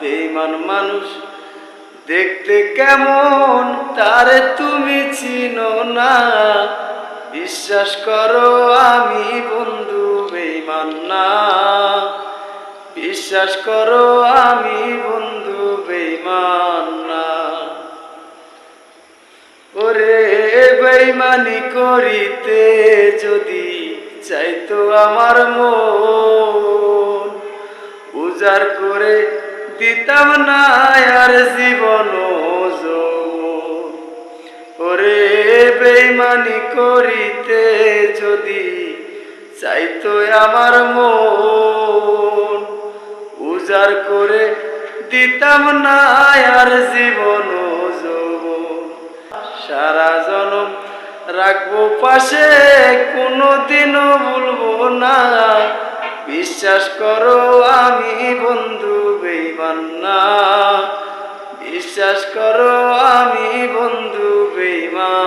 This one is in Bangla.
বেইমান মানুষ, দেখতে কেমন তারে তুমি চিনো না। বিশ্বাস করো আমি বন্ধু বেইমান না। বিশ্বাস করো আমি বন্ধু বেইমান না। ওরে বেইমানি করিতে যদি চাইতো আমার মন, উজাড় করে দিতাম না আর জীবন। ওরে বেইমানি করিতে যদি চাইতো আমার মন, উজাড় করে দিতাম না আর জীবন। সারা জনম রাখব পাশে, কোনোদিনও ভুলবো না বিশ্বাস করো আমি বন্ধু বেইমান্না বিশ্বাস করো আমি বন্ধু বেইমান